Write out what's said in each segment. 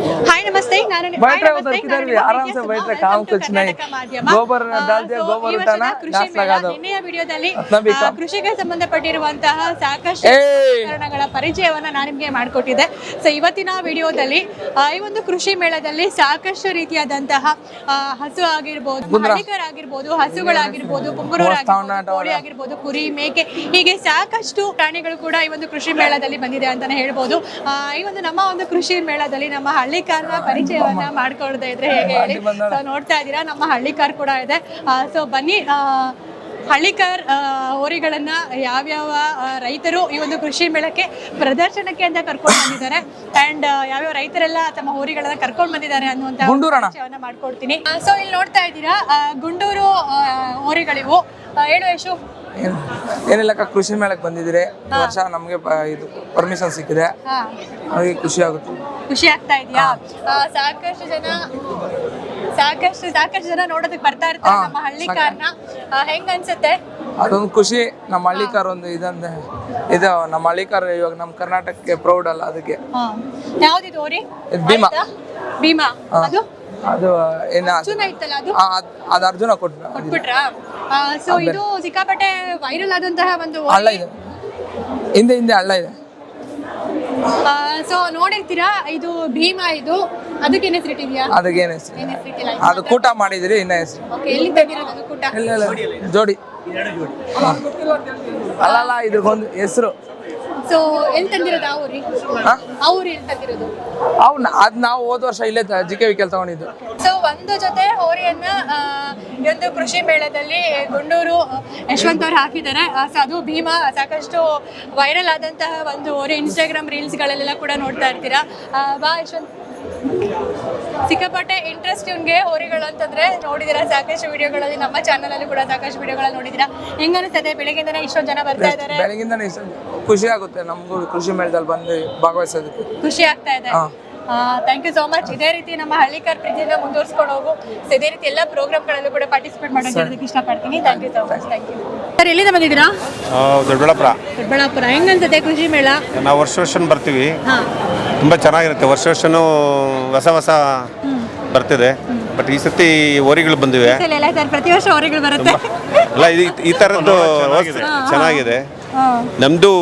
Yeah. हाय नमस्ते ನಾನು बैठ रहे उधर किधर भी आराम से बैठ रहे काम कुछ नहीं गोबर डाल दिया गोबर उठाना घास लगा दो ನಿನ್ನೆಯ ವಿಡಿಯೋದಲ್ಲಿ अपना भी ಆ, काम ಕೃಷಿಗೆ ಸಂಬಂಧಪಟ್ಟಿರುವಂತಹ ಸಾಕಷ್ಟು ಏ ಉಪಕರಣಗಳ ಪರಿಚಯವನ್ನ ನಾನು ನಿಮಗೆ ಮಾಡಿಕೊಟ್ಟಿದ್ದೆ ಸೊ ಇವತ್ತಿನ ವಿಡಿಯೋದಲ್ಲಿ ಆ, ಈ ಒಂದು ಕೃಷಿ ಮೇಳದಲ್ಲಿ ಸಾಕಷ್ಟು ರೀತಿಯಾದಂತಹ ಆ, ಹಸು ಆಗಿರ್ಬೋದು ಹಳ್ಳಿಕರ್ ಆಗಿರ್ಬೋದು ಹಸುಗಳಾಗಿರ್ಬೋದು ಪುಂಗುರೂರು ಆಗಿರ್ಬೋದು ಕೋಳಿ ಆಗಿರ್ಬೋದು ಕುರಿ ಮೇಕೆ ಹೀಗೆ ಸಾಕಷ್ಟು ಪ್ರಾಣಿಗಳು ಕೂಡ ಈ ಒಂದು ಕೃಷಿ ಮೇಳದಲ್ಲಿ ಬಂದಿದೆ ಅಂತಾನೆ ಹೇಳ್ಬೋದು ಆ, ಈ ಒಂದು ನಮ್ಮ ಒಂದು ಕೃಷಿ ಮೇಳದಲ್ಲಿ ನಮ್ಮ ಹಳ್ಳಿಕಾರನ ಪರಿಚಯವನ್ನ ಮಾಡ್ಕೊಳ್ತಾ ಇದ್ರೆ ಹೇಗೆ ಹೇಳಿ? ಸೊ ನೋಡ್ತಾ ಇದೀರಾ ನಮ್ಮ ಹಳ್ಳಿಕಾರ್ ಕೂಡ ಇದೆ. ಸೊ ಬನ್ನಿ ಹಳ್ಳಿಕಾರ್ ಹೋರಿಗಳನ್ನ ಯಾವ್ಯಾವ ರೈತರು ಈ ಒಂದು ಕೃಷಿ ಮೇಳಕ್ಕೆ ಪ್ರದರ್ಶನಕ್ಕೆ ಅಂತ ಕರ್ಕೊಂಡು ಬಂದಿದ್ದಾರೆ. ಅಂಡ್ ಯಾವ್ಯಾವ ರೈತರೆಲ್ಲ ತಮ್ಮ ಹೋರಿಗಳನ್ನ ಕರ್ಕೊಂಡು ಬಂದಿದ್ದಾರೆ ಅನ್ನುವಂತ. ಪರಿಚಯವನ್ನ ಮಾಡ್ಕೊಡ್ತೀನಿ. ಸೊ ಇಲ್ಲಿ ನೋಡ್ತಾ ಇದ್ದೀರಾ ಗುಂಡೂರು ಹೋರಿಗಳಿವು. ಹೇಳು ಯಶು. ಏನ್- ಏನಿಲ್ಲ ಅಕ್ಕ, ಕೃಷಿ ಮೇಳಕ್ಕೆ ಬಂದಿದ್ರೆ ಈ ವರ್ಷ ನಮಗೆ ಇದು ಪರ್ಮಿಷನ್ ಸಿಕ್ಕಿದೆ. ಹಾಗೆ ಖುಷಿ ಆಗುತ್ತೆ. ಖುಷಿ ಆಗ್ತಾ ಇದೆಯಾ? ಸಾಕಷ್ಟು ಜನ ಸಾಕಷ್ಟು ಸಾಕಷ್ಟು ಜನ ನೋಡೋದಕ್ಕೆ ಬರ್ತಾ ಇರ್ತಾರೆ ನಮ್ಮ ಹಳ್ಳಿ ಕಾರ್ನ. ಹೆಂಗ್ ಅನ್ಸುತ್ತೆ? ಅದೊಂದು ಖುಷಿ. ನಮ್ಮ ಹಳ್ಳಿಕಾರ ಒಂದು ಇದೊಂದು ಇದು ನಮ್ಮ ಹಳ್ಳಿಕಾರ ಇವಾಗ ನಮ್ಮ ಕರ್ನಾಟಕಕ್ಕೆ ಪ್ರೌಡ್ ಅಲ್ಲ ಅದಕ್ಕೆ. ಹಾ. ಯಾವ್ದಿದು ಹೋರಿ ಇದು ಭೀಮಾ. ಭೀಮಾ? ಅದು? ಅದು ಏನ ಅರ್ಜುನ ಇತ್ತಲ್ಲ ಅದು? ಆ, ಅದು ಅರ್ಜುನ ಕೊಟ್ಬಿಟ್ರಾ? ಸೊ ಇದು ಸಿಕ್ಕಾಪಟ್ಟೆ ವೈರಲ್ ಆದಂತಹ ಒಂದು ಹಳ್ಳ ಇದೆ. ಹಿಂದೆ ಹಿಂದೆ ಹಳ್ಳ ಇದೆ. ಸೊ ನೋಡಿರ್ತೀರಾ? ಇದು ಭೀಮಾ ಇದು. ಅದಕ್ಕೆ ಏನ್ ಹೆಸರಿಟ್ಟಿದ್ಯಾ ಅದಕ್ಕೆ ಏನು ಹೆಸರು? ಅದು ಕೂಟ ಮಾಡಿದ್ರಿ ಇನ್ನ ಹೆಸರು. ಓಕೆ ಎಲ್ಲಿ ತೆಗಿರೋದು ಅದು ಕೂಟ? ಇಲ್ಲ ಇಲ್ಲ ಜೋಡಿ. ಅಲ್ಲಲ್ಲ ಒಂದು ಹೆಸರು. ಸೊ ಎಲ್ಲಿ ತಂದಿರೋದು ಆ ಊರಿ ಹಾ? ಆ ಊರಿ ಎಲ್ಲಿ ತಂದಿರೋದು? ಅವ್ನ ಅದ್ ನಾವು ಹೋದ ವರ್ಷ ಇಲ್ಲೇ ಜಿ ಕೆ ವಿಕೆಲ್ ತಗೊಂಡಿದ್ದು. ಸೊ ಒಂದು ಜೊತೆ ಹೋರಿಯನ್ನ ಆ, ಈ ಒಂದು ಕೃಷಿ ಮೇಳದಲ್ಲಿ ಗುಂಡೂರು ಯಶವಂತ ಅವ್ರು ಹಾಕಿದ್ದಾರೆ. ಆ, ಸೊ ಅದು ಭೀಮಾ ಸಾಕಷ್ಟು ವೈರಲ್ ಆದಂತಹ ಒಂದು ಹೋರಿ. ಇನ್ಸ್ಟಾಗ್ರಾಮ್ ರೀಲ್ಸ್ಗಳಲ್ಲೆಲ್ಲ ಕೂಡ ನೋಡ್ತಾ ಇರ್ತೀರಾ. ಆ, ಬಾ ಯಶವಂತ್. ಸಿಕ್ಕಾಪಟ್ಟೆ ಇಂಟ್ರೆಸ್ಟ್ ಇವ್ನಿಗೆ ಹೋರಿಗಳು ಅಂತಂದ್ರೆ ನೋಡಿದಿರಾ? ಸಾಕಷ್ಟು ವಿಡಿಯೋಗಳಲ್ಲಿ ನಮ್ಮ ಚಾನಲ್ ಅಲ್ಲಿ ಕೂಡ ಸಾಕಷ್ಟು ವಿಡಿಯೋಗಳಲ್ಲಿ ನೋಡಿದಿರಾ? ಹೆಂಗ ಅನಿಸ್ತದೆ? ಬೆಳಗ್ಗೆಯಿಂದನೇ ಇಷ್ಟೊಂದು ಜನ ಬರ್ತಾ ಇದ್ದಾರೆ ಬೆಳಗಿಂದನೇ ಇಷ್ಟ ಖುಷಿ ಆಗುತ್ತೆ. ನಮಗೂ ಕೃಷಿ ಮೇಳದಲ್ಲಿ ಬಂದು ಭಾಗವಹಿಸೋದಕ್ಕೆ. ಖುಷಿ ಆಗ್ತಾ ಇದೆ. ಹಾ. ಥ್ಯಾಂಕ್ ಯು ಸೋ ಮಚ್ ಇದೇ ರೀತಿ ನಮ್ಮ ಹಳ್ಳಿಕಾರ್ ಪ್ರೀತಿಯಿಂದ ಮುಂದುವರ್ಸ್ಕೊಂಡು ಹೋಗು. ಇದೇ ರೀತಿ ಎಲ್ಲ ಪ್ರೋಗ್ರಾಮ್ಗಳಲ್ಲೂ ಕೂಡ ಪಾರ್ಟಿಸಿಪೇಟ್ ಮಾಡೋದಕ್ಕೆ ಇಷ್ಟಪಡ್ತೀನಿ. Thank you so much thank you sir ಎಲ್ಲಿಂದ ಬಂದಿದ್ದೀರಾ? ನಾವು ದೊಡ್ಡಬಳ್ಳಾಪುರ. ದೊಡ್ಡಬಳ್ಳಾಪುರ. ಹೆಂಗನ್ಸುತ್ತೆ ಕೃಷಿ ಮೇಳ? ನಾವು ವರ್ಷ ವರ್ಷ ಬರ್ತೀವಿ. ಹಾ. ತುಂಬ ಚೆನ್ನಾಗಿರುತ್ತೆ. ವರ್ಷ ವರ್ಷನೂ ಹೊಸ ಹೊಸ ಬರ್ತಿದೆ. ಬಟ್ ಈ ಸತಿ ಓರಿಗಳು ಬಂದಿವೆ. ಸಲ ಎಲ್ಲ ಸರ್ ಪ್ರತಿ ವರ್ಷ ಹೊರಗಳು ಬರುತ್ತೆ. ಅಲ್ಲ ಇದು ಈ ಥರದ್ದು ಚೆನ್ನಾಗಿದೆ. ನಮ್ಮದು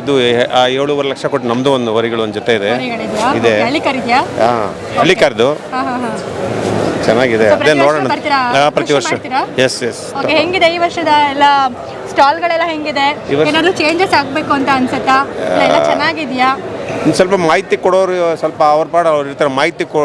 ಇದು ಆ ಏಳೂವರೆ ಲಕ್ಷ ಕೊಟ್ಟು ನಮ್ಮದು ಒಂದು ಓರಿಗಳು ಒಂದು ಜೊತೆ ಇದೆ. ಹೊರಗಳಿದ್ಯಾ? ಇದೆ. ಹಳ್ಳಿಕರ್ ಇದೆಯಾ ಹಾಂ ಹಳ್ಳಿಕಾರ್ದು. ಹಾ ಹಾ ಹಾ. ಚೆನ್ನಾಗಿದೆ. ಅದೇ ನೋಡೋಣ. ಪ್ರತಿ ವರ್ಷ. ಎಸ್ ಎಸ್ ಓಕೆ ಹೆಂಗಿದೆ ಈ ವರ್ಷದ ಎಲ್ಲ ಸ್ಟಾಲ್ಗಳೆಲ್ಲ ಹೆಂಗಿದೆ? ಏನಾದ್ರು ಚೇಂಜಸ್ ಆಗ್ಬೇಕು ಅಂತ ಅನ್ಸುತ್ತಾ? ಎಲ್ಲ ಚೆನ್ನಾಗಿದ್ಯಾ? ಸ್ವಲ್ಪ ಮಾಹಿತಿ ಕೊಡೋರು ಸ್ವಲ್ಪ ಅವ್ರ ಪಾಡ ಅವ್ರು ಇರ್ತಾರೆ ಮಾಹಿತಿ ಕೊ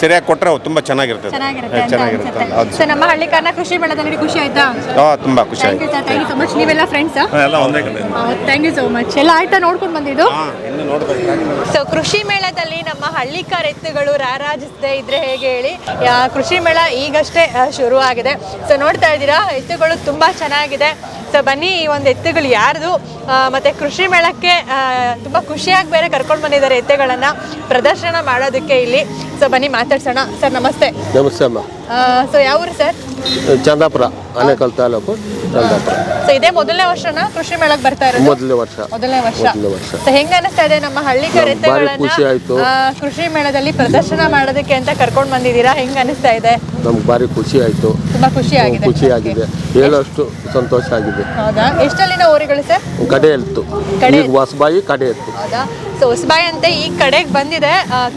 ಸರಿಯಾಗಿ ಕೊಟ್ಟರೆ ತುಂಬ ಚೆನ್ನಾಗಿರುತ್ತೆ ಚೆನ್ನಾಗಿರ್ತದೆ ಅಂತ ಚೆನ್ನಾಗಿರುತ್ತೆ ಅನ್ಸುತ್ತೆ. ಹೌದು. ಸೊ ನಮ್ಮ ಹಳ್ಳಿಕಾರನ ಕೃಷಿ ಮೇಳದಲ್ಲಿ ಖುಷಿ ಆಯ್ತಾ? ಹಾಂ ತುಂಬ ಖುಷಿ ಥ್ಯಾಂಕ್ ಆಯ್ತು you sir thank you so much ನೀವೆಲ್ಲ ಫ್ರೆಂಡ್ಸ್ ಎಲ್ಲ ಒಂದೇ ಕಡೆ ಥ್ಯಾಂಕ್ ಯು ಸೊ ಮಚ್ ಎಲ್ಲ ಆಯ್ತಾ ನೋಡ್ಕೊಂಡು ಬಂದಿದ್ದು? ಹಾಂ ಇನ್ನು ನೋಡ್ಬೇಕು. ಸೊ ಕೃಷಿ ಮೇಳದಲ್ಲಿ ನಮ್ಮ ಹಳ್ಳಿಕಾರ್ ಎತ್ತುಗಳು ರಾರಾಜಿಸದೆ ಇದ್ರೆ ಹೇಗೆ ಹೇಳಿ? ಯಾ- ಕೃಷಿ ಮೇಳ ಈಗಷ್ಟೇ ಆ, ಶುರು ಆಗಿದೆ ಸೊ ನೋಡ್ತಾ ಇದ್ದೀರಾ? ಎತ್ತುಗಳು ತುಂಬಾ ಚೆನ್ನಾಗಿದೆ. ಸೊ ಬನ್ನಿ ಈ ಒಂದು ಎತ್ತುಗಳು ಯಾರ್ದು? ಮತ್ತು ಕೃಷಿ ಮೇಳಕ್ಕೆ ತುಂಬ ತುಂಬಾ ಖುಷಿಯಾಗಿ ಬೇರೆ ಕರ್ಕೊಂಡು ಬಂದಿದ್ದಾರೆ ಎತ್ತುಗಳನ್ನು ಪ್ರದರ್ಶನ ಮಾಡೋದಕ್ಕೆ ಇಲ್ಲಿ. ಸೊ ಬನ್ನಿ ಮಾತಾಡ್ಸೋಣ. ಸರ್ ನಮಸ್ತೆ. ನಮಸ್ತೆ ಅಮ್ಮ. ಸೊ ಯಾವ ಊರು ಸರ್? ಚಂದಾಪುರ ಆನೇಕಲ್ ತಾಲೂಕು ಚಂದಾಪುರ. ಸೊ ಇದೇ ಮೊದಲನೇ ವರ್ಷನ ಕೃಷಿ ಮೇಳಕ್ಕೆ ಬರ್ತಾ ಇರೋದು? ಮೊದಲನೇ ವರ್ಷ. ಮೊದಲನೇ ವರ್ಷ. ಮೊದಲನೇ ವರ್ಷ. ಸೊ ಹೆಂಗ ಅನಿಸ್ತಾ ಇದೆ ನಮ್ಮ ಹಳ್ಳಿ ಭಾರಿ ಖುಷಿ ಆಯ್ತು. ಆ, ಕೃಷಿ ಮೇಳದಲ್ಲಿ ಪ್ರದರ್ಶನ ಮಾಡೋದಕ್ಕೆ ಅಂತ ಕರ್ಕೊಂಡ್ ಬಂದಿದ್ದೀರಾ? ಹೆಂಗ ಅನಿಸ್ತಾ ಇದೆ? ನಮ್ಗೆ ಭಾರಿ ಖುಷಿ ಆಯಿತು. ತುಂಬಾ ಖುಷಿ ಆಗಿದೆ. ಖುಷಿ ಆಗಿದೆ. ಹೇಳೋಷ್ಟು ಸಂತೋಷ ಆಗಿದೆ. ಹೌದಾ? ಎಷ್ಟಲ್ಲಿನ ಊರುಗಳು ಸರ್? ಕಡೆ ಇತ್ತು ಕಡೆ ಈಗ ಹೊಸಬಾಯಿ ಕಡೆ ಇತ್ತು ಹೌದಾ? ಸೊ ಹೊಸಬಾಯಿ ಅಂತ ಈ ಕಡೆಗೆ ಬಂದಿದೆ.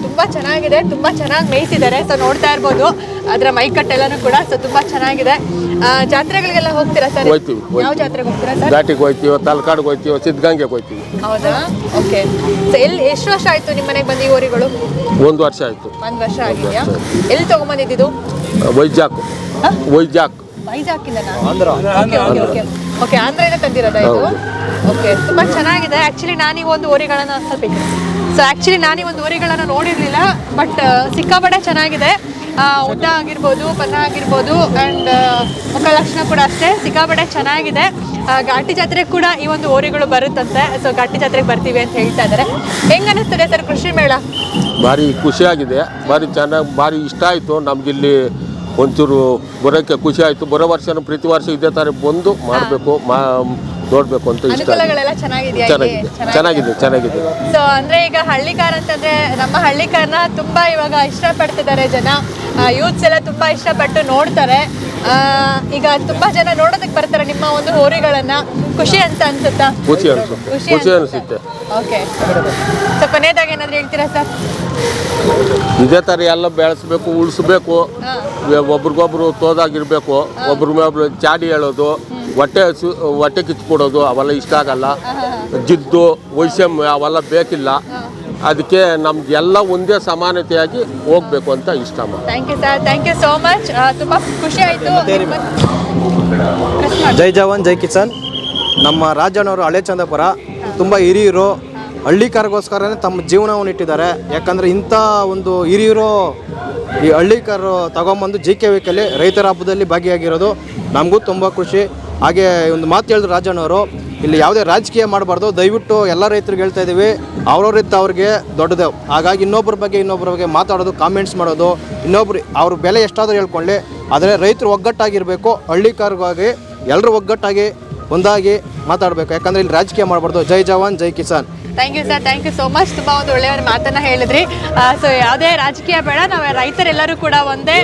ತುಂಬ ಚೆನ್ನಾಗಿದೆ ತುಂಬ ಚೆನ್ನಾಗಿ ಮೇಯ್ತಿದ್ದಾರೆ ಸೊ ನೋಡ್ತಾ ಇರ್ಬೋದು. ಅದರ ಮೈಕಟ್ಟೆಲ್ಲನೂ ಕೂಡ ಸೊ ತುಂಬ ಚೆನ್ನಾಗಿದೆ. ಜಾತ್ರೆಗಳಿಗೆಲ್ಲ ಹೋಗ್ತೀರಾ ಸರ್? ಹೋಯ್ತೀವಿ, ಯಾವ ಜಾತ್ರೆಗೆ ಹೋಗ್ತೀರಾ ಸರ್? ಘಾಟಿಗೆ ಹೋಗ್ತೀವಿ ತಲಕಾಡಿಗೆ ಹೋಗ್ತೀವಿ ಸಿದ್ಧಗಂಗೆಗೆ ಹೋಗ್ತೀವಿ ಹೌದಾ? ಓಕೆ ಸೊ ಎಲ್ಲಿ ಎಷ್ಟು ವರ್ಷ ಆಯಿತು ನಿಮ್ಮ ಮನೆಗೆ ಬಂದು ಈ ಊರುಗಳು? ಒಂದು ವರ್ಷ ಆಯಿತು. ಒಂದು ವರ್ಷ ಆಗಿದೆಯಾ? ಎಲ್ಲಿ ತೊಗೊಂಬಂದಿದ್ದು ವೈಜಾಕ್. ವೈಜಾಕ್. ವೈಜಾಕ್ ಇಲ್ಲ ಓಕೆ ಓಕೆ ಓಕೆ ಓಕೆ ಆಂಧ್ರದಿಂದ ತಂದಿರೋದಾ ಇದು? ಹೌದು. ಓಕೆ ತುಂಬಾ ಚೆನ್ನಾಗಿದೆ. ಆಕ್ಚುಲಿ ನಾನು ಈ ಒಂದು ಓರಿಗಳನ್ನ ಸ್ವಲ್ಪ ಸೊ ಆಕ್ಚುಲಿ ನಾನು ಈ ಒಂದು ಓರಿಗಳನ್ನ ನೋಡಿರ್ಲಿಲ್ಲ ಬಟ್ ಸಿಕ್ಕಾಪಟ್ಟೆ ಚೆನ್ನಾಗಿದೆ. ಆ, ಉದ್ದ ಆಗಿರ್ಬೋದು ಪನ್ನ ಆಗಿರ್ಬೋದು ಅಂಡ್ ಮುಖ ಲಕ್ಷಣ ಕೂಡ ಅಷ್ಟೇ. ಸಿಕ್ಕಾಪಟ್ಟೆ ಚೆನ್ನಾಗಿದೆ. ಆ, ಘಾಟಿ ಜಾತ್ರೆಗೆ ಕೂಡ ಈ ಒಂದು ಓರಿಗಳು ಬರುತ್ತಂತೆ. ಸೊ ಘಾಟಿ ಜಾತ್ರೆಗೆ ಬರ್ತೀವಿ ಅಂತ ಹೇಳ್ತಾ ಇದ್ದಾರೆ ಹೆಂಗ್ ಅನಿಸ್ತದೆ ಸರ್ ಕೃಷಿ ಮೇಳ? ಭಾರಿ ಖುಷಿಯಾಗಿದೆ. ಭಾರಿ ಚೆನ್ನಾಗಿ ಭಾರಿ ಇಷ್ಟ ಆಯಿತು. ನಮಗಿಲ್ಲಿ ಒಂಚೂರು ಬರೋಕ್ಕೆ ಖುಷಿ ಆಯಿತು. ಬರೋ ವರ್ಷನೂ ಪ್ರತಿ ವರ್ಷ ಇದೇ ಥರ ಬಂದು ಮಾಡಬೇಕು. ಮಾ ನೋಡಬೇಕು ಅಂತ ಇಷ್ಟ. ಅನುಕೂಲಗಳೆಲ್ಲ ಚೆನ್ನಾಗಿದೆಯಾ ಇಲ್ಲಿ? ಚೆನ್ನಾಗಿದೆ ಚೆನ್ನಾಗಿದೆ ಚೆನ್ನಾಗಿದೆ. ಸೊ ಅಂದ್ರೆ ಈಗ ಹಳ್ಳಿಕಾರ್ ಅಂತಂದ್ರೆ ನಮ್ಮ ಹಳ್ಳಿಕಾರ್ನ ತುಂಬಾ ಇವಾಗ ಇಷ್ಟಪಡ್ತಿದ್ದಾರೆ ಜನ. ಯೂತ್ಸ್ ಎಲ್ಲ ತುಂಬಾ ಇಷ್ಟಪಟ್ಟು ನೋಡ್ತಾರೆ. ಆ, ಈಗ ತುಂಬಾ ಜನ ನೋಡೋದಕ್ಕೆ ಬರ್ತಾರೆ ನಿಮ್ಮ ಒಂದು ಹೋರಿಗಳನ್ನ. ಖುಷಿ ಅಂತ ಅನ್ಸುತ್ತಾ? ಖುಷಿ ಅನಿಸುತ್ತೆ ಖುಷಿ ಖುಷಿ ಅನ್ಸುತ್ತೆ? ಅನಿಸುತ್ತೆ. ಓಕೆ ಸೊ ಕೊನೆಯದಾಗ ಏನಾದ್ರು ಹೇಳ್ತೀರಾ ಸರ್ ಇದೇ ಥರ ಎಲ್ಲ ಬೆಳೆಸ್ಬೇಕು ಉಳಿಸ್ಬೇಕು. ಒಬ್ರಿಗೊಬ್ರು ತೋದಾಗಿರ್ಬೇಕು ಒಬ್ರ ಒಬ್ರು ಚಾಡಿ ಹೇಳೋದು ಹೊಟ್ಟೆ ಹಸು ಹೊಟ್ಟೆ ಕಿತ್ಕೊಡೋದು ಅವೆಲ್ಲ ಇಷ್ಟ ಆಗಲ್ಲ. ಜಿದ್ದು ವೈಷಮ್ಯ ಅವೆಲ್ಲ ಬೇಕಿಲ್ಲ. ಅದಕ್ಕೆ ನಮ್ಗೆಲ್ಲ ಒಂದೇ ಸಮಾನತೆಯಾಗಿ ಹೋಗ್ಬೇಕು ಅಂತ ಇಷ್ಟ thank you sir thank you so much ತುಂಬಾ ಖುಷಿ ಆಯ್ತು. ಜೈ ಜವಾನ್ ಜೈ ಕಿಸಾನ್. ನಮ್ಮ ರಾಜಣ್ಣವರು ಹಳೆ ಚಂದಪುರ ತುಂಬ ಹಿರಿಯರು ಹಳ್ಳಿಕಾರಗೋಸ್ಕರನೇ ತಮ್ಮ ಜೀವನವನ್ನು ಇಟ್ಟಿದ್ದಾರೆ. ಯಾಕಂದರೆ ಇಂಥ ಒಂದು ಹಿರಿಯರು ಈ ಹಳ್ಳಿಕಾರರು ತಗೊಂಬಂದು ಜಿ ಕೆ ವಿಕಲ್ಲಿ ರೈತರ ಹಬ್ಬದಲ್ಲಿ ಭಾಗಿಯಾಗಿರೋದು. ನಮಗೂ ತುಂಬ ಖುಷಿ. ಹಾಗೆ ಒಂದು ಮಾತು ಹೇಳಿದ್ರು ರಾಜಣ್ಣವರು ಇಲ್ಲಿ ಯಾವುದೇ ರಾಜಕೀಯ ಮಾಡಬಾರ್ದು, ದಯವಿಟ್ಟು ಎಲ್ಲ ರೈತರಿಗೆ ಹೇಳ್ತಾ ಇದ್ದೀವಿ ಅವ್ರವ್ರಿದ್ದ ಅವ್ರಿಗೆ ದೊಡ್ಡದು. ಹಾಗಾಗಿ ಇನ್ನೊಬ್ಬರ ಬಗ್ಗೆ ಇನ್ನೊಬ್ಬರ ಬಗ್ಗೆ ಮಾತಾಡೋದು ಕಾಮೆಂಟ್ಸ್ ಮಾಡೋದು, ಇನ್ನೊಬ್ರು ಅವ್ರ ಬೆಲೆ ಎಷ್ಟಾದರೂ ಹೇಳ್ಕೊಳ್ಳಿ. ಆದರೆ ರೈತರು ಒಗ್ಗಟ್ಟಾಗಿರಬೇಕು ಹಳ್ಳಿಕಾರಗಾಗಿ ಎಲ್ಲರೂ ಒಗ್ಗಟ್ಟಾಗಿ, ಒಂದಾಗಿ ಮಾತಾಡಬೇಕು. ಯಾಕಂದರೆ ಇಲ್ಲಿ ರಾಜಕೀಯ ಮಾಡಬಾರ್ದು. ಜೈ ಜವಾನ್, ಜೈ Kisan. Thank you sir thank you so much ತುಂಬ ಒಂದು ಒಳ್ಳೆಯ ಮಾತನ್ನ ಹೇಳಿದ್ರಿ. ಸೊ ಯಾವುದೇ ರಾಜಕೀಯ ಬೇಡ. ನಾವು ರೈತರೆಲ್ಲರೂ ಕೂಡ ಒಂದೇ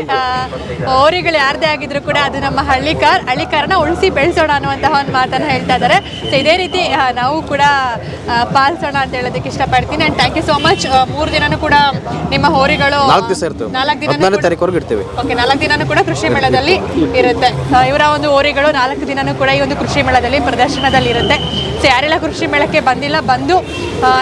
ಹೋರಿಗಳು ಯಾರದೇ ಆಗಿದ್ರು ಕೂಡ ಅದು ನಮ್ಮ ಹಳ್ಳಿಕಾರ್ ಹಳ್ಳಿಕಾರನ ಉಳಿಸಿ ಬೆಳೆಸೋಣ ಅನ್ನುವಂತಹ ಒಂದು ಮಾತನ್ನ ಹೇಳ್ತಾ ಇದ್ದಾರೆ. ಸೊ ಇದೇ ರೀತಿ ನಾವು ಕೂಡ ಪಾಲಿಸೋಣ ಅಂತ ಹೇಳೋದಕ್ಕೆ ಇಷ್ಟಪಡ್ತೀನಿ. And thank you so much ಮೂರು ದಿನನೂ ಕೂಡ ನಿಮ್ಮ ಹೋರಿಗಳು ನಾಲ್ಕು ದಿನ ಓಕೆ ನಾಲ್ಕು ದಿನನೂ ಕೂಡ ಕೃಷಿ ಮೇಳದಲ್ಲಿ ಇರುತ್ತೆ. ಇವರ ಒಂದು ಹೋರಿಗಳು ನಾಲ್ಕು ದಿನನೂ ಕೂಡ ಈ ಒಂದು ಕೃಷಿ ಮೇಳದಲ್ಲಿ ಪ್ರದರ್ಶನದಲ್ಲಿ ಇರುತ್ತೆ. ಸೊ ಯಾರೆಲ್ಲ ಕೃಷಿ ಮೇಳಕ್ಕೆ ಬಂದಿಲ್ಲ, ಬಂದು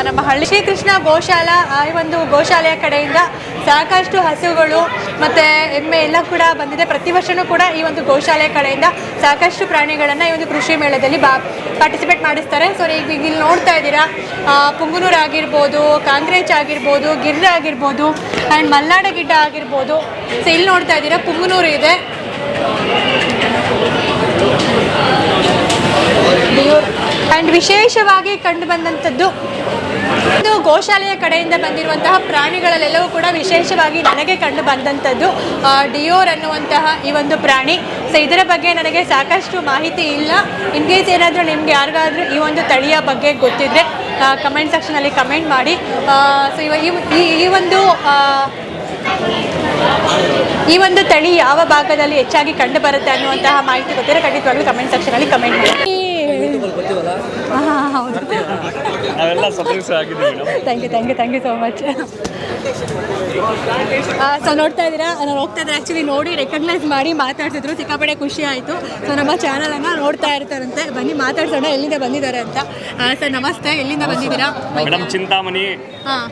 ನಮ್ಮ ಹಳ್ಳಿ ಶ್ರೀಕೃಷ್ಣ ಗೋಶಾಲಾ ಈ ಒಂದು ಗೋಶಾಲೆಯ ಕಡೆಯಿಂದ ಸಾಕಷ್ಟು ಹಸುಗಳು ಮತ್ತು ಎಮ್ಮೆ ಎಲ್ಲ ಕೂಡ ಬಂದಿದೆ. ಪ್ರತಿ ವರ್ಷವೂ ಕೂಡ ಈ ಒಂದು ಗೋಶಾಲೆ ಕಡೆಯಿಂದ ಸಾಕಷ್ಟು ಪ್ರಾಣಿಗಳನ್ನು ಈ ಒಂದು ಕೃಷಿ ಮೇಳದಲ್ಲಿ ಬಾ ಪಾರ್ಟಿಸಿಪೇಟ್ ಮಾಡಿಸ್ತಾರೆ. ಸೊ ಈಗ ಇಲ್ಲಿ ನೋಡ್ತಾ ಇದ್ದೀರಾ ಪುಂಗನೂರು ಆಗಿರ್ಬೋದು ಕಾಂಗ್ರೇಜ್ ಆಗಿರ್ಬೋದು ಗಿರ್ ಆಗಿರ್ಬೋದು ಆ್ಯಂಡ್ ಮಲ್ನಾಡ ಗಿಡ್ಡ ಆಗಿರ್ಬೋದು. ಸೊ ಇಲ್ಲಿ ನೋಡ್ತಾ ಇದ್ದೀರಾ, ಪುಂಗನೂರು ಇದೆ. ಆ್ಯಂಡ್ ವಿಶೇಷವಾಗಿ ಕಂಡು ಬಂದಂಥದ್ದು ಇದು ಗೋಶಾಲೆಯ ಕಡೆಯಿಂದ ಬಂದಿರುವಂತಹ ಪ್ರಾಣಿಗಳಲ್ಲೆಲ್ಲವೂ ಕೂಡ ವಿಶೇಷವಾಗಿ ನನಗೆ ಕಂಡು ಬಂದಂಥದ್ದು ಡಿಯೋರ್ ಅನ್ನುವಂತಹ ಈ ಒಂದು ಪ್ರಾಣಿ. ಸೊ ಇದರ ಬಗ್ಗೆ ನನಗೆ ಸಾಕಷ್ಟು ಮಾಹಿತಿ ಇಲ್ಲ. ಇನ್ ಕೇಸ್ ಏನಾದರೂ ನಿಮ್ಗೆ ಯಾರಿಗಾದ್ರೂ ಈ ಒಂದು ತಳಿಯ ಬಗ್ಗೆ ಗೊತ್ತಿದ್ರೆ ಕಮೆಂಟ್ ಸೆಕ್ಷನಲ್ಲಿ ಕಮೆಂಟ್ ಮಾಡಿ. ಸೊ ಇವ ಈ- ಒಂದು ಈ ಒಂದು ತಳಿ ಯಾವ ಭಾಗದಲ್ಲಿ ಹೆಚ್ಚಾಗಿ ಕಂಡು ಬರುತ್ತೆ ಅನ್ನುವಂತಹ ಮಾಹಿತಿ ಗೊತ್ತಿರೋ ಖಂಡಿತವಾಗ್ಲೂ ಕಮೆಂಟ್ ಸೆಕ್ಷನಲ್ಲಿ ಕಮೆಂಟ್ ಮಾಡಿ. ಹೌದು. ನಾವೆಲ್ಲ ಸರ್ಪ್ರೈಸ್ ಆಗಿದ್ದೀವಿ madam thank you thank you thank you so much so ನೋಡ್ತಾ ಇದ್ದೀರಾ? ನಾನು ಹೋಗ್ತಾ ಇದ್ರೆ ಆ್ಯಕ್ಚುಲಿ ನೋಡಿ ರೆಕಗ್ನೈಸ್ ಮಾಡಿ ಮಾತಾಡ್ತಿದ್ರು ಸಿಕ್ಕಾಪಡೆ ಖುಷಿ ಆಯಿತು. ಸೊ ನಮ್ಮ ಚಾನಲನ್ನು ನೋಡ್ತಾ ಇರ್ತಾರಂತೆ. ಬನ್ನಿ ಮಾತಾಡ್ಸೋಣ. ಎಲ್ಲಿಂದ ಬಂದಿದ್ದಾರೆ ಅಂತ. ಸರ್ ನಮಸ್ತೆ. ಎಲ್ಲಿಂದ ಬಂದಿದ್ದೀರಾ? ಮೇಡಮ್ ಚಿಂತಾಮಣಿ ಹಾಂ.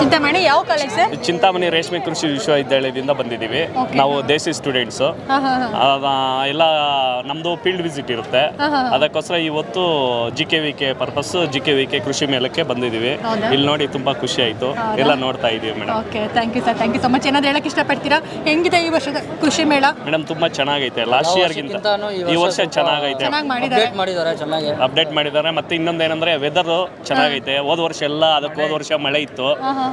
ಚಿಂತಾಮಣಿ ಯಾವ ಕಾಲೇಜ್ ಸರ್? ಚಿಂತಾಮಣಿ ರೇಷ್ಮೆ ಕೃಷಿ ವಿಶ್ವವಿದ್ಯಾಲಯದಿಂದ ಬಂದಿದ್ದೀವಿ. Okay. ನಾವು ದೇಸಿ ಸ್ಟೂಡೆಂಟ್ಸ್ ಎಲ್ಲ ನಮ್ದು ಫೀಲ್ಡ್ ವಿಸಿಟ್ ಇರುತ್ತೆ. ಅದಕ್ಕೋಸ್ಕರ ಇವತ್ತು G K V K purpose G K V K ಕೃಷಿ ಮೇಲಕ್ಕೆ ಬಂದಿದ್ದೀವಿ. ಹೌದಾ? ಇಲ್ಲಿ ನೋಡಿ ತುಂಬಾ ಖುಷಿ ಆಯ್ತು? ಎಲ್ಲ ನೋಡ್ತಾ ಇದೀವಿ madam. Okay thank you sir thank you so much ಏನಾದ್ರು ಹೇಳಕ್ ಇಷ್ಟಪಡ್ತೀರಾ? ಹೆಂಗಿದೆ ಈ ವರ್ಷದ ಕೃಷಿ ಮೇಳ? ಮೇಡಮ್ ತುಂಬಾ ಚೆನ್ನಾಗೈತೆ. ಲಾಸ್ಟ್ ಇಯರ್ ಗಿಂತ ಈ ವರ್ಷ ಚೆನ್ನಾಗೈತೆ. ಅಪ್ಡೇಟ್ ಮಾಡಿದ್ದಾರೆ ಮತ್ತೆ ಇನ್ನೊಂದೇನಂದ್ರೆ ವೆದರ್ ಚೆನ್ನಾಗೈತೆ. ಹೋದ ವರ್ಷ ಎಲ್ಲ ಅದಕ್ಕೆ ಹೋದ ವರ್ಷ ಮಳೆ ಇತ್ತು.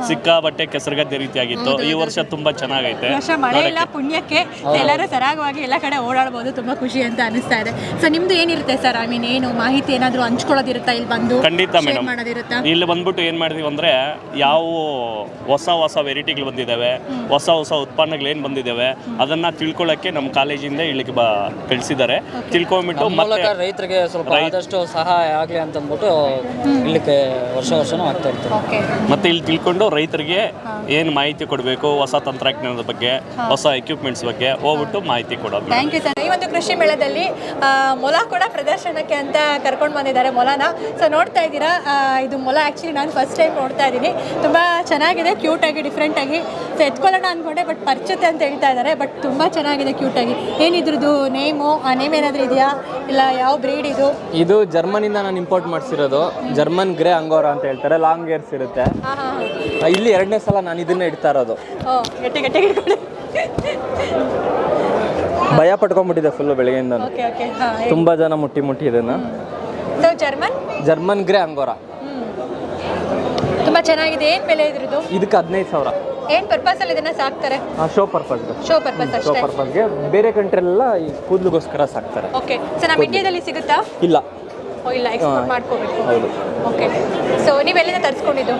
ಸಿಕ್ಕಾಬಟ್ಟೆ ಕೆಸರುಗದ್ದೆ ರೀತಿಯಾಗಿತ್ತು. ಈ ವರ್ಷ ತುಂಬಾ ಚೆನ್ನಾಗೈತೆ. ವರ್ಷ ಮಳೆ ಇಲ್ಲ ಪುಣ್ಯಕ್ಕೆ. ಎಲ್ಲರೂ ಸರಾಗವಾಗಿ ಎಲ್ಲ ಕಡೆ ಓಡಾಡಬಹುದು ತುಂಬಾ ಖುಷಿ ಅಂತ ಅನಿಸ್ತಾ ಇದೆ. ಸೊ ನಿಮ್ದು ಏನಿರುತ್ತೆ ಸರ್? ಐ ಮೀನ್ ಏನು ಮಾಹಿತಿ ಏನಾದರೂ ಹಂಚ್ಕೊಳ್ಳೋದಿರುತ್ತಾ ಇಲ್ಲಿ ಬಂದು? ಖಂಡಿತ ಮೇಡಮ್ ಮಾಡೋದಿರುತ್ತಾ? ಇಲ್ಲಿ ಬಂದ್ಬಿಟ್ಟು ಏನ್ ಮಾಡಿದೀವಿ ಅಂದ್ರೆ ಯಾವ ಹೊಸ ಹೊಸ ವೆರೈಟಿಗಳು ಬಂದಿದ್ದಾವೆ. ಹೊಸ ಹೊಸ ಉತ್ಪನ್ನಗಳು ಏನು ಬಂದಿದ್ದಾವೆ ಅದನ್ನ ತಿಳ್ಕೊಳ್ಳೋಕ್ಕೆ ನಮ್ಮ ಕಾಲೇಜಿಂದ ಇಲ್ಲಿಗೆ ಬ ಕಳಿಸಿದ್ದಾರೆ ತಿಳ್ಕೊಂಬಿಟ್ಟು ಮೂಲಕ ರೈತರಿಗೆ ಸ್ವಲ್ಪ ಆದಷ್ಟು ಸಹಾಯ ಆಗಲಿ ಅಂತ ಅಂದ್ಬಿಟ್ಟು ಇಲ್ಲಿಗೆ ವರ್ಷ ವರ್ಷನೂ ಆಗ್ತಾ ಇರ್ತಾರೆ ಮತ್ತೆ ಇಲ್ಲಿ ತಿಳ್ಕೊಂಡು ರೈತರಿಗೆ ಏನು ಮಾಹಿತಿ ಕೊಡಬೇಕು ಹೊಸ ತಂತ್ರಜ್ಞಾನದ ಬಗ್ಗೆ ಹೊಸ ಎಕ್ವಿಪ್ಮೆಂಟ್ಸ್ ಬಗ್ಗೆ ಹೋಗ್ಬಿಟ್ಟು ಮಾಹಿತಿ ಕೊಡೋದು. Thank you sir. ಈ ಒಂದು ಕೃಷಿ ಮೇಳದಲ್ಲಿ ಮೊಲ ಕೂಡ ಪ್ರದರ್ಶನಕ್ಕೆ ಅಂತ ಕರ್ಕೊಂಡು ಬಂದಿದ್ದಾರೆ ಮೊಲನ. ಸೊ ನೋಡ್ತಾ ಇದ್ದೀರಾ? ಇದು ಮೊಲ ಆ್ಯಕ್ಚುಲಿ ನಾನು ಫಸ್ಟ್ ಟೈಮ್ ನೋಡ್ತಾ ಇದ್ದೀನಿ. ತುಂಬ ಚೆನ್ನಾಗಿದೆ ಕ್ಯೂಟಾಗಿ ಡಿಫ್ರೆಂಟಾಗಿ ಸೊ ಎತ್ಕೊಳ್ಳೋಣ ಅಂದ್ಕೊಂಡೆ ಬಟ್ ಪರ್ಚುತ್ತೆ ಅಂತ ಹೇಳ್ತಾ ಇದ್ದಾರೆ ಬಟ್ ತುಂಬ ಚೆನ್ನಾಗಿದೆ ಕ್ಯೂಟಾಗಿ ಏನಿದ್ರದ್ದು ನೇಮು ಆ ನೇಮ್ ಏನಾದರೂ ಇದೆಯಾ? ಇಲ್ಲ ಯಾವ ಬ್ರೀಡ್ ಇದು? ಇದು ಜರ್ಮನಿಂದ ನಾನು ಇಂಪೋರ್ಟ್ ಮಾಡಿಸಿರೋದು. ಜರ್ಮನ್ ಗ್ರೇ ಅಂಗೋರ ಅಂತ ಹೇಳ್ತಾರೆ. ಲಾಂಗ್ ಏರ್ಸ್ ಇರುತ್ತೆ. ಇಲ್ಲಿ ಎರಡನೇ ಸಲ ನಾನು ಇದನ್ನ ಇಡ್ತಾ ಇರೋದು. ಓ ಗಟ್ಟಿ ಗಟ್ಟಿ ಹಿಡ್ಕೊಳ್ಳಿ. ಭಯ ಪಟ್ಕೊಂಡ್ಬಿಟ್ಟಿದೆ ಫುಲ್ಲು ಬೆಳಗ್ಗೆಯಿಂದ ಓಕೆ ಓಕೆ ಹಾಂ ತುಂಬ ಜನ ಮುಟ್ಟಿ ಮುಟ್ಟಿ ಇದನ್ನ. ಜರ್ಮನ್ ಜರ್ಮನ್ ಗ್ರೇ ಅಂಗೋರ ತುಂಬ ಚೆನ್ನಾಗಿದೆ. ಏನು ಬೆಲೆ ಇದ್ರದ್ದು? ಇದಕ್ಕೆ ಹದಿನೈದು ಸಾವಿರ. ಏನ್ ಪರ್ಪಸ್ ಅಲ್ಲಿ ಇದನ್ನ ಸಾಕ್ತಾರೆ? ಶೋ ಪರ್ಪಸ್ಗೆ ಶೋ ಪರ್ಪಸ್ ಶೋ ಅಷ್ಟೇ. ಪರ್ಪಸ್ಗೆ ಬೇರೆ ಕಂಟ್ರಿಲೆಲ್ಲ ಈ ಕೂದಲಿಗೋಸ್ಕರ ಸಾಕ್ತಾರೆ. ಓಕೆ ಸರ್ ನಮ್ಮ ಇಂಡಿಯಾದಲ್ಲಿ ಸಿಗುತ್ತಾ? ಇಲ್ಲ. ಓ ಇಲ್ಲ. ಎಕ್ಸ್ಪೋರ್ಟ್ ಮಾಡ್ಕೋಬೇಕು. ಹೌದು. ಓಕೆ ಸೊ ನೀವು ಎಲ್ಲಿಂದ ತರಿಸ್ಕೊಂಡಿದ್ದು?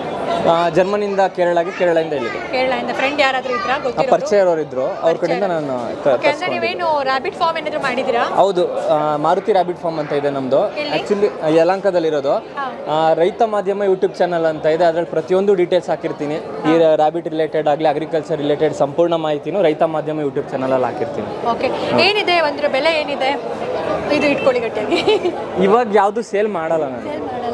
ಜರ್ಮನಿಂದ ಕೇರಳಗೆ ಕೇರಳದಿಂದ ಇಲ್ಲಿಗೆ. ಕೇರಳದಿಂದ. ಫ್ರೆಂಡ್ ಯಾರಾದ್ರೂ ಇದ್ರಾ? ಆ, ಪರಿಚಯ ಇರೋರು ಇದ್ರು. ಅವ್ರ ಕಡೆಯಿಂದ ನಾನು ತ- Okay, ಅಂದ್ರೆ ನೀವೇನು ರಾಬಿಟ್ ಫಾರ್ಮ್ ಏನಾದ್ರು ಮಾಡಿದ್ದೀರಾ? ಹೌದು. ಆ, ಮಾರುತಿ ರಾಬಿಟ್ ಫಾರ್ಮ್ ಅಂತ ಇದೆ ನಮ್ಮದು ಆ್ಯಕ್ಚುಲಿ ಯಲಂಕದಲ್ಲಿರೋದು. ಆ, ರೈತ ಮಾಧ್ಯಮ ಯೂಟ್ಯೂಬ್ ಚಾನಲ್ ಅಂತ ಇದೆ. ಅದ್ರಲ್ಲಿ ಪ್ರತಿಯೊಂದು ಡೀಟೇಲ್ಸ್ ಹಾಕಿರ್ತೀನಿ. ಈ ರಾಬಿಟ್ ರಿಲೇಟೆಡ್ ಆಗಲಿ ಅಗ್ರಿಕಲ್ಚರ್ ರಿಲೇಟೆಡ್ ಸಂಪೂರ್ಣ ಮಾಹಿತಿನೂ ರೈತ ಮಾಧ್ಯಮ ಯೂಟ್ಯೂಬ್ ಚಾನಲಲ್ಲಿ ಹಾಕಿರ್ತೀನಿ. ಓಕೆ ಏನಿದೆ? ಒಂದ್ರ ಬೆಲೆ ಏನಿದೆ? ಇದು ಇಟ್ಕೊಳ್ಳಿ ಗಟ್ಟಿಯಾಗಿ. ಇವಾಗ ಯಾವುದು ಸೇಲ್ ಮಾಡಲ್ಲ ನಾನು.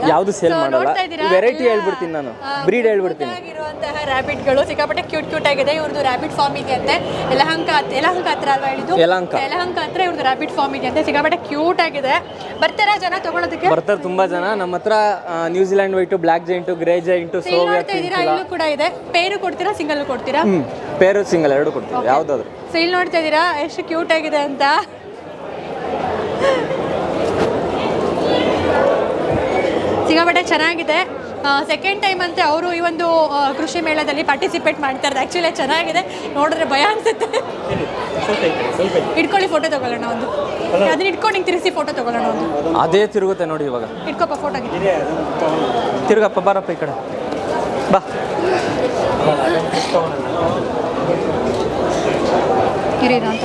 ಯಾವುದು ಸೇಲ್ So, ಮಾಡಲ್ಲ. ನೋಡ್ತಾ ಇದೀರಾ? ವೆರೈಟಿ ಎಲ್ಲ, ಹೇಳ್ಬಿಡ್ತೀನಿ ನಾನು. ಆ, ಬ್ರೀಡ್ ಹೇಳ್ಬಿಡ್ತೀನಿ. ಆಗಿರುವಂತಹ ರ್ಯಾಬಿಟ್ಗಳು ಸಿಕ್ಕಾಪಟ್ಟೆ ಕ್ಯೂಟ್ ಕ್ಯೂಟ್ ಆಗಿದೆ. ಇವ್ರದ್ದು ರ್ಯಾಬಿಟ್ ಫಾರ್ಮ್ ಇದೆ ಅಂತೆ. ಯಲಹಂಕ ಯಲಹಂಕ ಹತ್ರ ಅಲ್ವಾ ಹೇಳಿದ್ದು? ಯಲಹಂಕ. ಯಲಹಂಕ ಹತ್ರ ಇವ್ರದ್ದು ರ್ಯಾಬಿಟ್ ಫಾರ್ಮ್ ಇದೆ ಅಂತೆ. ಸಿಕ್ಕಾಪಟ್ಟೆ ಕ್ಯೂಟ್ ಆಗಿದೆ. ಬರ್ತಾರಾ ಜನ ತಗೊಳೋದಕ್ಕೆ? ಬರ್ತಾರೆ ತುಂಬಾ ಜನ. ನಮ್ಮ ಹತ್ರ ಆ, New Zealand black black giant grey giant ಇಲ್ಲಿ ಸೋವಿಯತ್ ನೋಡ್ತಾ ಇದ್ದೀರಾ? ಇಲ್ಲೂ ಕೂಡ ಇದೆ. ಪೇರು ಕೊಡ್ತೀರಾ ಸಿಂಗಲ್ ಕೊಡ್ತೀರಾ? ಹ್ಮ್. ಪೇರು ಸಿಂಗಲ್ ಎರಡು ಕೊಡ್ತೀರಾ ಯಾವ್ದಾದ್ರು. ಸೊ ಇಲ್ಲಿ ನೋಡ್ತಾ ಇದ್ದೀರಾ? ಎಷ್ಟು ಕ್ಯೂಟ್ ಆಗಿದೆ ಅಂತ. ಸಿಕ್ಕಾಪಟ್ಟೆ ಚೆನ್ನಾಗಿದೆ. ಸೆಕೆಂಡ್ ಟೈಮ್ ಅಂತೆ ಅವರು ಈ ಒಂದು ಕೃಷಿ ಮೇಳದಲ್ಲಿ ಪಾರ್ಟಿಸಿಪೇಟ್ ಮಾಡ್ತಾರೆ ಇರೋದು ಆ್ಯಕ್ಚುಲಿ ಚೆನ್ನಾಗಿದೆ. ನೋಡಿದ್ರೆ ಭಯ ಅನ್ಸುತ್ತೆ. ಇಟ್ಕೊಳ್ಳಿ ಫೋಟೋ ತಗೊಳ್ಳೋಣ ಒಂದು. ಅದನ್ನ ಇಟ್ಕೊಂಡು ಹಿಂಗೆ ತಿರುಗಿಸಿ ಫೋಟೋ ತಗೊಳ್ಳೋಣ ಒಂದು. ಅದೇ ತಿರುಗುತ್ತೆ ನೋಡಿ ಇವಾಗ. ಇಟ್ಕೊಪ್ಪ ಫೋಟೋ ತಿರುಗಪ್ಪ ಬಾರಪ್ಪ ಈ ಕಡೆ. ಬಾ. ಇರೋ ಅಂತ.